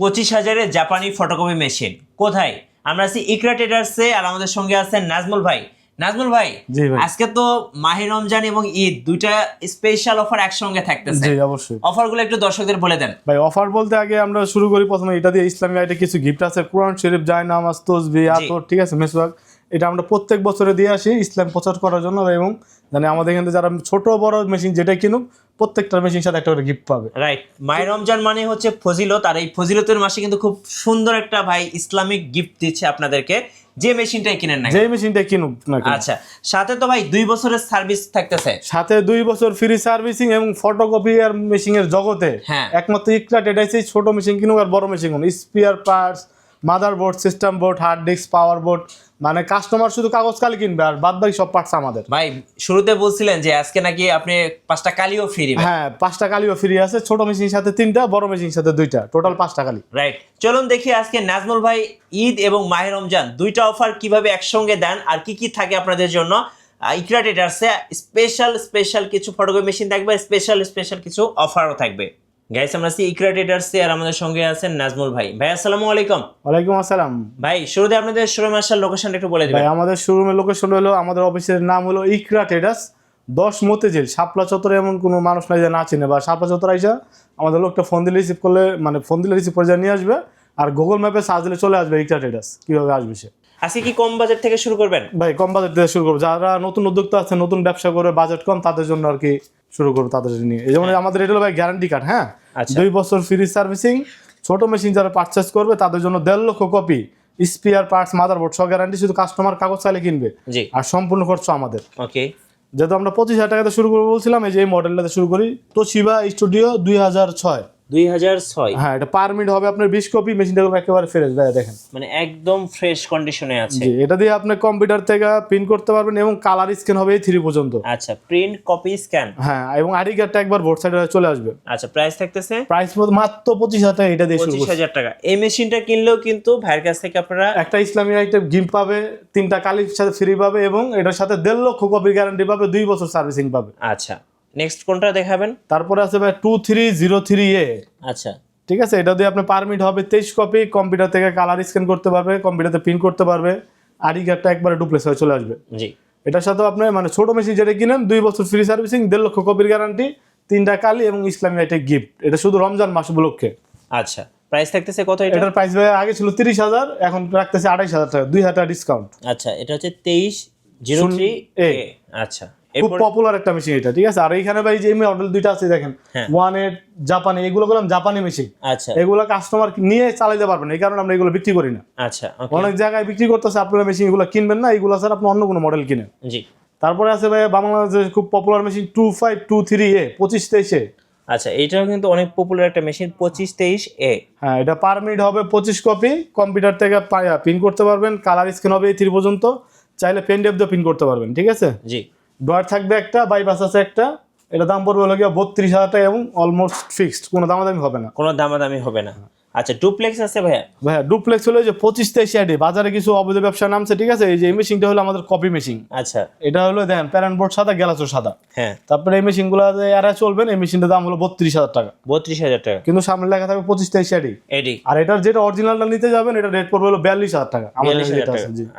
পঁচিশ হাজারের জাপানি ফটোকপি মেশিন কোথায়? আমরা আছি ইকরা ট্রেডার্সে আর আমাদের সঙ্গে আছেন নাজমুল ভাই। নাজমুল ভাই আজকে তো মাহি রমজান এবং ঈদ দুইটা স্পেশাল অফার একসঙ্গে থাকতেছে। জি অবশ্যই। অফারগুলো একটু দর্শকদের বলে দেন। ভাই অফার বলতে আগে আমরা শুরু করি প্রথমে। এটা দিয়ে ইসলামিক আইটে কিছু গিফট আছে। কোরআন শরীফ জায় নামাজ তসবি আতর ঠিক আছে মেসওয়াক? এটা আমরা প্রত্যেক বছরে দিয়ে আসি ইসলাম প্রচার করার জন্য। এবং মানে আমাদের এখানে যারা ছোট বড় মেশিন যেটা কিনুক প্রত্যেকটা মেশিন সাথে একটা করে গিফট পাবে। রাইট মাই রমজান মানে হচ্ছে ফজিলত আর এই ফজিলতের মাসে কিন্তু খুব সুন্দর একটা ভাই ইসলামিক গিফট দিচ্ছে আপনাদেরকে। যে মেশিনটাই কিনেন না যেই মেশিনটা কিনুক না আচ্ছা সাথে তো ভাই দুই বছরের সার্ভিস থাকতেছে। সাথে দুই বছর ফ্রি সার্ভিসিং এবং ফটোকপি আর মেশিনের জগতে হ্যাঁ। একমাত্র ইকরা এটাইছে ছোট মেশিন কিনুক আর বড় machine কিনুক। Spare parts motherboard system board hard disk power board মানে কাস্টমার শুধু কাগজ কালি কিনবে আর বাদ বাকি সব পার্টস আমাদের। ভাই শুরুতে বলছিলেন যে আজকে নাকি আপনি পাঁচটা কালিও ফ্রি হ্যাঁ পাঁচটা কালিও ফ্রি আছে ছোট মেশিনের সাথে তিনটা বড় মেশিনের সাথে দুইটা টোটাল পাঁচটা কালি। রাইট চলুন দেখি আজকে নাজমুল ভাই ঈদ এবং মাহে রমজান দুইটা অফার কীভাবে একসঙ্গে দেন আর কি কি থাকে আপনাদের জন্য। ইকরা ট্রেডার্সে স্পেশাল স্পেশাল কিছু ফটোগ্রাফি মেশিন থাকবে স্পেশাল স্পেশাল কিছু অফারও থাকবে। গাইস আমরা আছি ইকরা ট্রেডার্সে আর আমাদের সঙ্গে আছেন নাজমুল ভাই। ভাই আসসালামু আলাইকুম। ওয়ালাইকুম আসসালাম। ভাই শুরুতে আপনাদের শোরুম আসার লোকেশনটা একটু বলে ভাই দিবেন আমাদের শোরুমের লোকেশন হলো আমাদের অফিসের নাম হলো ইকরা ট্রেডার্স দশ মতেঝিল শাপলা চত্বরে এমন কোনো মানুষ নাই যে না চিনে। বা শাপলা চত্বর আইসা আমাদের লোকটা ফোন দিলে রিসিভ করলে মানে ফোন দিলে রিসিভ করে যা নিয়ে আসবে আর গুগল ম্যাপে সার্চ দিলে চলে আসবে ইকরা ট্রেডার্স কীভাবে আসবে সে। আজকে কি কম বাজেট থেকে শুরু করবেন? ভাই কম বাজেট থেকে শুরু করব। যারা নতুন উদ্যোক্তা আছে নতুন ব্যবসা করে বাজেট কম তাদের জন্য আর কি শুরু করব তাদের নিয়ে এই যেমন আমাদের এটা হলো ভাই গ্যারান্টি কার্ড হ্যাঁ? আচ্ছা। দুই বছর ফ্রি সার্ভিসিং ছোট মেশিন যারা পারচেস করবে তাদের জন্য দেড় lakh copy spare parts motherboard সব গ্যারান্টি শুধু কাস্টমার কাগজ চালে কিনবে। আর সম্পূর্ণ খরচ আমাদের। ওকে যেহেতু আমরা পঁচিশ হাজার টাকাতে শুরু করব বলছিলাম এই যে এই মডেলটাতে শুরু করি তো শিবা স্টুডিও দুই হাজার ছয়। দুই হাজার ছয়। হ্যাঁ এটা পার মিনিট হবে আপনার বিশ কপি মেশিনটা একেবারে ফ্রেশ ভাই দেখেন। মানে একদম ফ্রেশ কন্ডিশনে আছে। জি এটা দিয়ে আপনি কম্পিউটার থেকে প্রিন্ট করতে পারবেন এবং কালার স্ক্যান হবে এই থ্রি পর্যন্ত। আচ্ছা প্রিন্ট কপি স্ক্যান হ্যাঁ এবং আইডি কার্ডটা একবার বোর্ড সাইডে চলে আসবে। আচ্ছা প্রাইস থাকতেছে? প্রাইস মাত্র পঁচিশ হাজার টাকা এটা দিয়ে পঁচিশ। হাজার টাকা। এই মেশিনটা কিনলেও কিন্তু ভাইয়ের কাছ থেকে আপনারা একটা ইসলামী আইটেম গিম পাবে তিনটা কালির সাথে ফ্রি পাবে এবং এটার সাথে দেড় লক্ষ কপির গ্যারান্টি পাবে দুই বছর সার্ভিসিং পাবে। আচ্ছা। নেক্সট কোনটা দেখাবেন? তারপরে আছে ভাই two three zero three A আচ্ছা। ঠিক আছে? এটা দিয়ে আপনি পারমিট হবে তেইশ কপি কম্পিউটার থেকে কালার স্ক্যান করতে পারবে কম্পিউটারতে প্রিন্ট করতে পারবে আইডি কার্ডটা একবারে ডুপ্লেস হয়ে চলে আসবে। জি। এটার সাথে আপনি মানে ছোট মেশিন যেটা কিনেন দুই বছর ফ্রি সার্ভিসিং দেড় লক্ষ কপির গ্যারান্টি তিনটা কালি এবং ইসলামী আইটেম গিফট এটা শুধু রমজান মাস উপলক্ষে। আচ্ছা। প্রাইস থাকতেছে কত এটা? এটার প্রাইস ভাই আগে ছিল তিরিশ হাজার এখন রাখতেছে আঠাইশ হাজার টাকা দুই হাজার টাকা ডিসকাউন্ট আচ্ছা এটা হচ্ছে তেইশ জিরো থ্রি এ। আচ্ছা। খুব পপুলার একটা মেশিন এটা ঠিক আছে? আর এইখানে ভাই যে মডেল দুইটা আছে দেখেন হ্যাঁ। ওয়ান এইট জাপানি এগুলো জাপানি মেশিন আচ্ছা। এগুলো কাস্টমার নিয়ে চালাইতে পারবেন এই কারণে আমরা এগুলো বিক্রি করি না। আচ্ছা অনেক জায়গায় বিক্রি করতেছে আপনারা মেশিন এগুলো কিনবেন না এগুলো স্যার আপনি অন্য কোনো মডেল কিনেন। জি। তারপরে আছে ভাই খুব popular machine two five two three A পঁচিশ তেইশে আচ্ছা এটাও কিন্তু অনেক পপুলার একটা মেশিন পঁচিশ তেইশ এ হ্যাঁ এটা পার মিনিট হবে পঁচিশ কপি কম্পিউটার থেকে প্রিন্ট করতে পারবেন কালার স্ক্যান হবে এই থ্রি পর্যন্ত চাইলে পেন ডেপ দিয়ে প্রিন্ট করতে পারবেন ঠিক আছে? জি। ডয়ার থাকবে একটা বাইপাস আছে একটা এটা দাম পড়বে হলো গিয়ে বত্রিশ হাজার টাকা এবং অলমোস্ট ফিক্সড কোনো দামাদামি হবে না। কোনো দামাদামি হবে না। আচ্ছা ডুপ্লেক্স আছে ভাইয়া? ভাইয়া ডুপ্লেক্স হলো যে পঁচিশ তেইশ আইডি বাজারে কিছু অবৈধ ব্যবসা নামছে ঠিক আছে? এই যে এই মেশিনটা হলো আমাদের কপি মেশিন আচ্ছা। এটা হলো দেখেন প্যারেন্ট বোর্ড সাদা গ্যালাসও সাদা। হ্যাঁ। তারপরে এই মেশিন মেশিনগুলো এরা চলবেন এই মেশিনটার দাম হলো বত্রিশ হাজার টাকা। বত্রিশ হাজার টাকা। কিন্তু সামনে লেখা থাকবে পঁচিশ তেইশ আইডি এডি আর এটার যেটা অরিজিনালটা নিতে যাবেন এটা রেট পড়বে হলো বিয়াল্লিশ হাজার টাকা। আমাদের।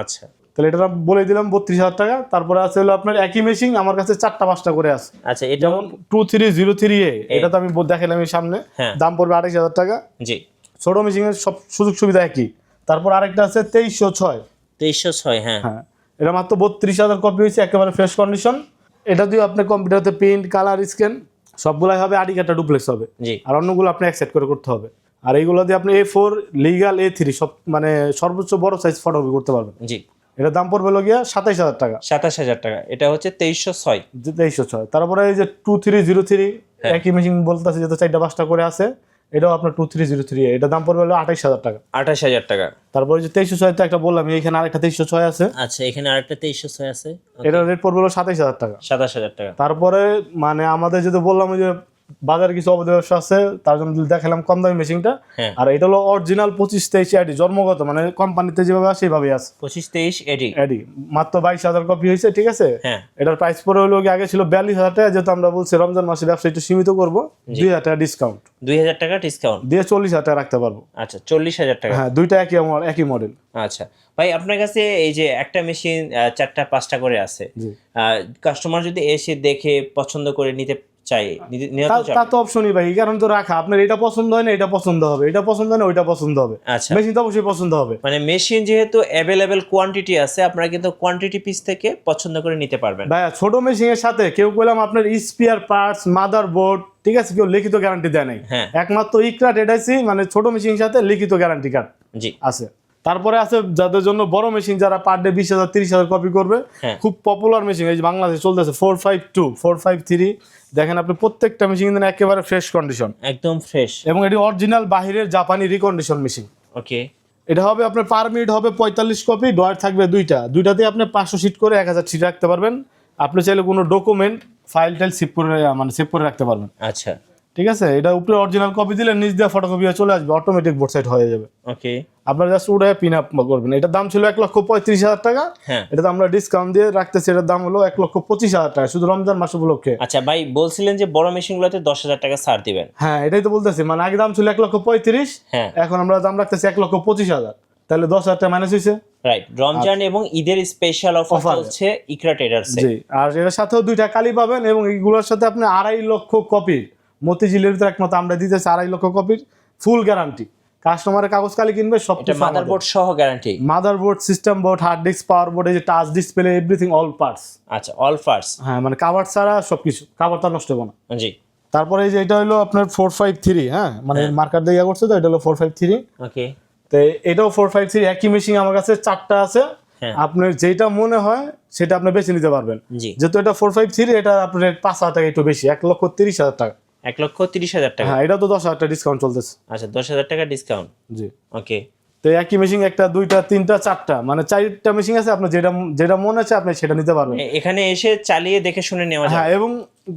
আচ্ছা। তাহলে এটা বলে দিলাম বত্রিশ হাজার টাকা। তারপরে আছে হলো আপনার একই মেশিন আমার কাছে চারটা পাঁচটা করে আছে। আচ্ছা এটাও two three zero three A এটা তো আমি দেখালাম এই সামনে। হ্যাঁ। দাম পড়বে আঠাইশ হাজার টাকা। জি। ছোট মেশিনের সব সুযোগ সুবিধা একই। তারপর আরেকটা আছে তেইশশো ছয়। তেইশশো ছয় হ্যাঁ। হ্যাঁ। এটা মাত্র বত্রিশ হাজার কপি হয়েছে একেবারে ফ্রেশ কন্ডিশন এটা দিয়ে আপনার কম্পিউটারতে প্রিন্ট কালার স্ক্যান সবগুলাই হবে আড়ি কাটা ডুপ্লেক্স হবে। জি। আর অন্যগুলো আপনি অ্যাকসেপ্ট করে করতে হবে। আর এইগুলো দিয়ে আপনি A four legal A three সব মানে সর্বোচ্চ বড় সাইজ ফটোকপি করতে পারবেন। জি। এটার দাম পড়বে লগিয়া সাতাইশ হাজার টাকা। সাতাশ হাজার টাকা। এটা হচ্ছে তেইশশো ছয়। তেইশশো ছয়। তারপরে এই যে টু থ্রি জিরো থ্রি একই মেশিন বলতেছে যেহেতু চারটা পাঁচটা করে আছে এটাও আপনার টু থ্রি জিরো থ্রি এটা দাম পড়বে হলো আঠাইশ হাজার টাকা। আঠাশ হাজার টাকা। তারপরে যে তেইশশো ছয় একটা বললাম এখানে আরেকটা তেইশশো ছয় আছে। আচ্ছা এখানে আরেকটা তেইশশো ছয় আছে। এটা রেট পড়বে হলো সাতাইশ হাজার টাকা। সাতাশ হাজার টাকা। তারপরে মানে আমাদের যেটা বললাম যে বাজারে কিছু অবৈধ ব্যবসা আছে তার জন্য দেখালাম কম দামি মেশিনটা হ্যাঁ। আর এটা হলো অরিজিনাল পঁচিশ তেইশ আইডি জন্মগত মানে কোম্পানিতে যেভাবে আছে সেইভাবেই আছে। পঁচিশ তেইশ এডি আইডি মাত্র বাইশ হাজার কপি হয়েছে ঠিক আছে? হ্যাঁ। এটার প্রাইস পরে হলো কি আগে ছিল বিয়াল্লিশ হাজার টাকা যেহেতু আমরা বলছি রমজান মাসে ব্যবসা একটু সীমিত করব দুই হাজার টাকা ডিসকাউন্ট দুই হাজার টাকা ডিসকাউন্ট দিয়ে চল্লিশ হাজার টাকা রাখতে পারব। আচ্ছা চল্লিশ হাজার টাকা। হ্যাঁ দুইটা একই আমার একই মডেল আচ্ছা। ভাই আপনার কাছে এই যে একটা মেশিন চারটা পাঁচটা করে আছে। কাস্টমার যদি এসে দেখে পছন্দ করে নিতে চাই তা- তো অপশনই ভাই কারণ তো রাখা। আপনার এটা পছন্দ হয় না এটা পছন্দ হবে। এটা পছন্দ হয় না ওইটা পছন্দ হবে। আচ্ছা। মেশিন তো অবশ্যই পছন্দ হবে। মানে মেশিন যেহেতু অ্যাভেলেবেল কোয়ান্টিটি আছে আপনারা কিন্তু কোয়ান্টিটি পিস থেকে পছন্দ করে নিতে পারবেন। ভাইয়া ছোট মেশিনের সাথে কেউ বললাম আপনার স্পিয়ার পার্টস মাদার বোর্ড ঠিক আছে? কেউ লিখিত গ্যারান্টি দেয় নাই। হ্যাঁ। একমাত্র ইকরা এটাইছি মানে ছোট মেশিনের সাথে লিখিত গ্যারান্টি কার্ড জি। আছে। তারপরে আছে যাদের জন্য বড় মেশিন যারা পার ডে বিশ হাজার তিরিশ হাজার কপি করবে হ্যাঁ। খুব পপুলার মেশিন এই যে বাংলাদেশে চলতেছে four five two four five three দেখেন আপনি প্রত্যেকটা মেশিন কিন্তু একেবারে ফ্রেশ কন্ডিশন একদম ফ্রেশ এবং এটি অরিজিনাল বাহিরের জাপানি রিকন্ডিশন মেশিন ওকে এটা হবে আপনার পার মিনিট হবে পঁয়তাল্লিশ কপি ডয়ার থাকবে দুইটা। দুইটাতে আপনি পাঁচশো সিট করে এক হাজার সিট রাখতে পারবেন। আপনি চাইলে কোনো ডকুমেন্ট ফাইল টাইল সেভ করে মানে সেভ করে রাখতে পারবেন। আচ্ছা। ঠিক আছে? এটা উপরে অরিজিনাল কপি দিলে নিজ দিয়ে ফটোকপি চলে আসবে অটোমেটিক বোর্ড সাইড হয়ে যাবে। ওকে আপনার জাস্ট উঠে পিন আপ করবেন। এটার দাম ছিল এক লক্ষ পঁয়ত্রিশ হাজার টাকা। হ্যাঁ। এটা আমরা ডিসকাউন্ট দিয়ে রাখতেছি এটার দাম হলো এক লক্ষ পঁচিশ হাজার টাকা। শুধু রমজান মাস উপলক্ষে। আচ্ছা ভাই বলছিলেন যে বড় মেশিনগুলোতে দশ হাজার টাকা ছাড় দিবেন। হ্যাঁ এটাই তো বলতেছি। মানে আগে দাম ছিল এক লক্ষ পঁয়ত্রিশ হ্যাঁ। এখন আমরা দাম রাখতেছি এক লক্ষ পঁচিশ হাজার। তাহলে দশ হাজার টাকা মাইনাস হয়েছে রাইট রমজান এবং ঈদের স্পেশাল অফার। চলছে ইকরা ট্রেডার্সে জি। আর এটার সাথেও দুইটা কালি পাবেন এবং এইগুলোর সাথে আপনি আড়াই লক্ষ কপি মতিঝিলের ভিতরে একমাত্র আমরা দিতেছি আড়াই লক্ষ কপির ফুল গ্যারান্টি কাস্টমারের কাগজ কালি কিনবে সব মাদারবোর্ড সহ guarantee mother board system board hard disk power board এই যে touch display everything all parts আচ্ছা অল পার্টস হ্যাঁ মানে কাভার ছাড়া সবকিছু কাভারটা নষ্ট হবে না। জি। তারপরে এই যে এটা হলো আপনার ফোর ফাইভ থ্রি হ্যাঁ? মানে মার্কার দিয়ে ইয়ে করছে তো এটা হলো ফোর ফাইভ থ্রি ওকে তো এটাও ফোর ফাইভ থ্রি একই মেশিন আমার কাছে চারটা আছে। হ্যাঁ। আপনার যেটা মনে হয় সেটা আপনি বেছে নিতে পারবেন। যেহেতু এটা ফোর ফাইভ থ্রি এটা আপনার পাঁচ হাজার টাকা একটু বেশি এক লক্ষ তিরিশ হাজার টাকা। এক লক্ষ তিরিশ হাজার টাকা। হ্যাঁ এটা তো দশ হাজার টাকা ডিসকাউন্ট চলতেছে। আচ্ছা দশ হাজার টাকা ডিসকাউন্ট জি। ওকে তো একই মেশিন একটা দুইটা তিনটা চারটা মানে চারটা মেশিন আছে আপনি যেটা যেটা মনে আছে আপনি সেটা নিতে পারবেন। এখানে এসে চালিয়ে দেখে শুনে নেওয়া হ্যাঁ এবং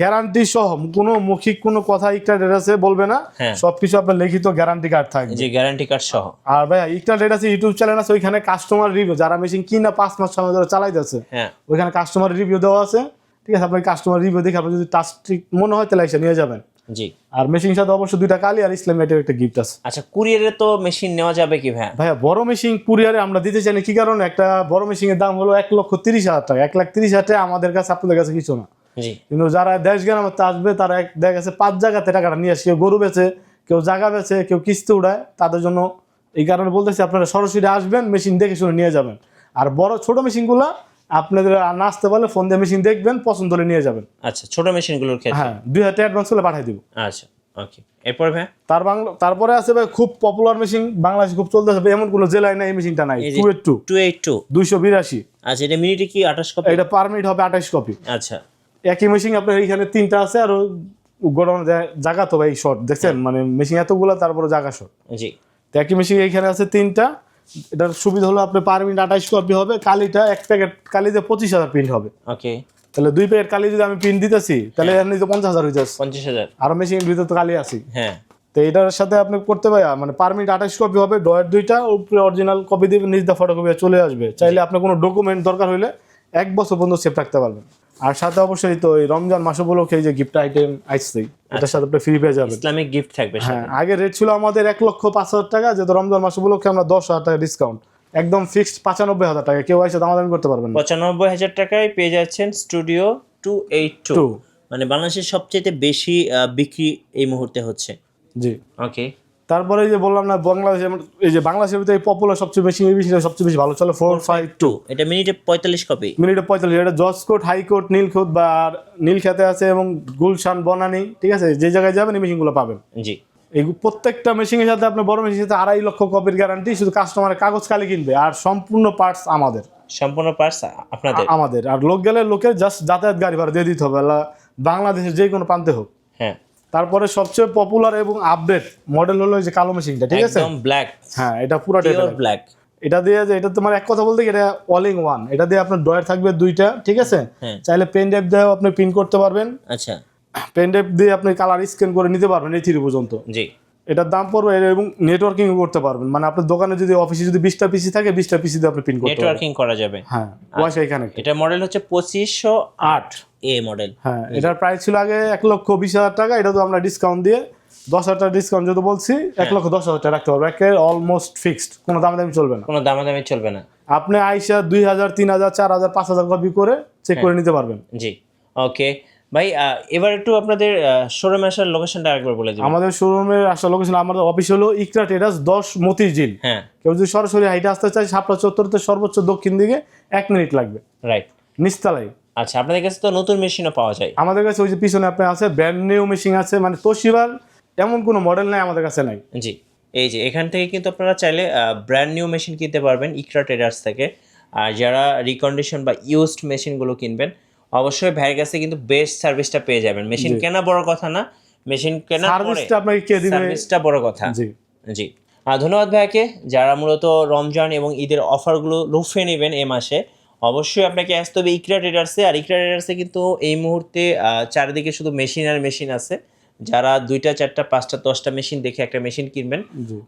গ্যারান্টি সহ কোনো মৌখিক কোনো কথা ইকটা ডেটাসে বলবে না। হ্যাঁ। সবকিছু আপনার লিখিত গ্যারান্টি কার্ড থাকবে। যে গ্যারান্টি কার্ড সহ। আর ভাই ইকটা ডেটাসে ইউটিউব চ্যানেল আছে ওইখানে কাস্টমার রিভিউ যারা মেশিন কিনা পাঁচ মাস সময় ধরে চালাইতেছে হ্যাঁ। ওইখানে কাস্টমার রিভিউ দেওয়া আছে। ঠিক আছে আপনার কাস্টমার রিভিউ দেখে আপনি যদি টাচ ঠিক মনে হয় তাহলে এসে নিয়ে যাবেন। জি। আর মেশিন সাথে অবশ্যই দুইটা কালি আর ইসলাম এটার একটা গিফট আছে। আচ্ছা কুরিয়ারে তো মেশিন নেওয়া যাবে কি ভাই ভাইয়া বড় মেশিন কুরিয়ারে আমরা দিতে চাই না কি কারণে? একটা বড় মেশিনের দাম হলো এক লক্ষ তিরিশ হাজার টাকা। এক লাখ তিরিশ হাজার টাকা আমাদের কাছে আপনাদের কাছে কিছু না। কিন্তু যারা দেশ গ্রামে আসবে তারা এক দেখা গেছে পাঁচ জায়গাতে টাকাটা নিয়ে আসে। কেউ গরু বেচে কেউ জায়গা বেচে কেউ কিস্তি উড়ায় তাদের জন্য এই কারণে বলতেছি আপনারা সরাসরি আসবেন মেশিন দেখে শুনে নিয়ে যাবেন। আর বড় ছোট মেশিনগুলো আপনাদের আর না আসতে পারলে ফোন দিয়ে মেশিন দেখবেন পছন্দ হলে নিয়ে যাবেন। আচ্ছা ছোট মেশিনগুলোর ক্ষেত্রে? হ্যাঁ দুই হাজার অ্যাডভান্স হলে পাঠিয়ে দিব। আচ্ছা ওকে এরপর ভাই? তার বাংলা তারপরে আছে ভাই খুব পপুলার মেশিন বাংলাদেশে খুব চলতেছে ভাই, এমন কোনো জেলায় নাই এই মেশিনটা নাই two eight two two eight two দুইশো বিরাশি। আচ্ছা এটা মিনিটে কি আঠাশ কপি এটা পার মিনিট হবে আঠাশ কপি আচ্ছা। একই মেশিন আপনার এইখানে তিনটা আছে আর গরম জায়গা তো ভাই শর্ট দেখছেন? মানে মেশিন এতগুলো তারপরে জায়গা শর্ট জি। তো একই মেশিন এইখানে আছে তিনটা এটার সুবিধা হলো আপনি পার মিনিট আঠাশ কপি হবে কালিটা এক প্যাকেট কালি কালিতে পঁচিশ হাজার প্রিন্ট হবে। ওকে তাহলে দুই প্যাকেট কালি যদি আমি প্রিন্ট দিতেছি তাহলে এখানে তো পঞ্চাশ হাজার হয়ে যাচ্ছে পঞ্চাশ হাজার। আর মেশিনের ভিতরে তো কালি আছে। হ্যাঁ। তো এটার সাথে আপনি করতে পারেন মানে পার মিনিট আঠাশ কপি হবে ডয়ের দুইটা উপরে অরিজিনাল কপি দিয়ে নিজ দা ফটোকপি চলে আসবে। চাইলে আপনার কোনো ডকুমেন্ট দরকার হলে এক বছর পর্যন্ত সেভ রাখতে পারবেন। আর সাথে অবশ্যই তো এই রমজান মাস উপলক্ষে যে গিফট আইটেম আসছে এটার সাথে আপনি ফ্রি পেয়ে যাবেন। ইসলামিক গিফট থাকবে হ্যাঁ আগে রেট ছিল আমাদের এক লক্ষ পাঁচ হাজার টাকা যেহেতু রমজান মাস উপলক্ষে আমরা দশ হাজার টাকা ডিসকাউন্ট একদম ফিক্সড পঁচানব্বই হাজার টাকা কেউ এসে দামাদামি করতে পারবেন না। পঁচানব্বই হাজার টাকায় পেয়ে যাচ্ছেন স্টুডিও টু এইট টু মানে বাংলাদেশের সবচেয়ে বেশি বিক্রি এই মুহূর্তে হচ্ছে। জি। ওকে তারপরে যে বললাম না বাংলাদেশে এই যে বাংলাদেশের ভিতরে পপুলার সবচেয়ে বেশি বিষয়টা সবচেয়ে বেশি ভালো চলে ফোর ফাইভ টু এটা মিনিটে পঁয়তাল্লিশ কপি মিনিটে পঁয়তাল্লিশ। এটা জজকোট হাইকোর্ট নীলক্ষেত বা নীলক্ষেতে আছে এবং গুলশান বনানি ঠিক আছে? যে জায়গায় যাবেন এই মেশিনগুলো পাবেন। জি। এই প্রত্যেকটা মেশিনের সাথে আপনার বড় মেশিনের সাথে আড়াই লক্ষ কপির গ্যারান্টি শুধু কাস্টমারের কাগজ কালি কিনবে আর সম্পূর্ণ পার্টস আমাদের। সম্পূর্ণ পার্টস আপনাদের। আমাদের। আর লোক গেলে লোকের জাস্ট যাতায়াত গাড়ি ভাড়া দিয়ে দিতে হবে বাংলাদেশের যে কোনো প্রান্তে হোক। হ্যাঁ। তারপরে সবচেয়ে পপুলার এবং আপডেট মডেল হলো যে কালো মেশিনটা ঠিক আছে? একদম ব্ল্যাক হ্যাঁ এটা পুরো ব্ল্যাক এটা দিয়ে যে এটা তোমার এক কথা বলতে এটা অল ইন ওয়ান এটা দিয়ে আপনার ডয়ার থাকবে দুইটা ঠিক আছে? হ্যাঁ। চাইলে পেন ড্রাইভ দিয়েও আপনি প্রিন্ট করতে পারবেন। আচ্ছা। পেন ড্রাইভ দিয়ে আপনি কালার স্ক্যান করে নিতে পারবেন এই থ্রি পর্যন্ত। জি। এটার দাম পড়বে এবং নেটওয়ার্কিং করতে পারবেন। মানে আপনার দোকানে যদি অফিসে যদি বিশটা পিসি থাকে বিশটা পিসি দিয়ে আপনি পিন করতে নেটওয়ার্কিং করা যাবে। হ্যাঁ ওয়াইফাই কানেক্ট এটা মডেল হচ্ছে পঁচিশশো আট এ মডেল হ্যাঁ এটার প্রাইস ছিল আগে এক লক্ষ বিশ হাজার টাকা এটা তো আমরা ডিসকাউন্ট দিয়ে দশ হাজার টাকা ডিসকাউন্ট যেহেতু বলছি হ্যাঁ। এক লক্ষ দশ হাজার টাকা রাখতে পারব। একে অলমোস্ট ফিক্সড কোনো দাম দামি চলবে না। কোনো দামাদামি চলবে না। আপনি আইসা দুই হাজার তিন হাজার চার হাজার পাঁচ হাজার কপি করে চেক করে নিতে পারবেন। জি ওকে ভাই এবার একটু আপনাদের শোরুমে আসার লোকেশনটা আরেকবার বলে দিবেন। আমাদের শোরুমের আসা লোকেশন আমাদের অফিস হলো ইকরা টেরাস দশ মতিঝিল। হ্যাঁ। কেউ যদি সরাসরি হাইটে আসতে চায় সাপড়া চত্বরতে সর্বোচ্চ দক্ষিণ দিকে এক মিনিট লাগবে। রাইট নিস্তালাই আচ্ছা আপনাদের কাছে তো নতুন মেশিনও পাওয়া যায়। আমাদের কাছে ওই যে পিছনে আপনার আছে ব্র্যান্ড নিউ মেশিন আছে মানে তোশিবার এমন কোনো মডেল নাই আমাদের কাছে নাই। জি এই যে এখান থেকে কিন্তু আপনারা চাইলে ব্র্যান্ড নিউ মেশিন কিনতে পারবেন ইকরা ট্রেডার্স থেকে। আর যারা রিকন্ডিশন বা ইউজড মেশিনগুলো কিনবেন অবশ্যই ভাইয়ের কাছে কিন্তু বেস্ট সার্ভিসটা পেয়ে যাবেন। মেশিন কেনা বড় কথা না। মেশিন কেনা সার্ভিসটা আপনাকে কে দিবে? সার্ভিসটা বড় কথা। জি। জি। ধন্যবাদ ভাইয়াকে যারা মূলত রমজান এবং ঈদের অফারগুলো লুফে নেবেন এ মাসে অবশ্যই আপনাকে আসতে হবে ইকরা ট্রেডার্সে। আর ইকরা ট্রেডার্সে কিন্তু এই মুহূর্তে চারিদিকে শুধু মেশিন আর মেশিন আছে। যারা দুইটা চারটা পাঁচটা দশটা মেশিন দেখে একটা মেশিন কিনবেন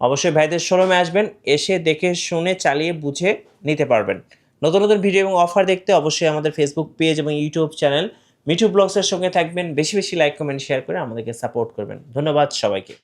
অবশ্যই ভাইদের শোরুমে আসবেন এসে দেখে শুনে চালিয়ে বুঝে নিতে পারবেন। নতুন নতুন ভিডিও এবং অফার দেখতে অবশ্যই আমাদের ফেসবুক পেজ এবং ইউটিউব চ্যানেল মিঠু ব্লগসের সঙ্গে থাকবেন। বেশি বেশি লাইক কমেন্ট শেয়ার করে আমাদেরকে সাপোর্ট করবেন। ধন্যবাদ সবাইকে।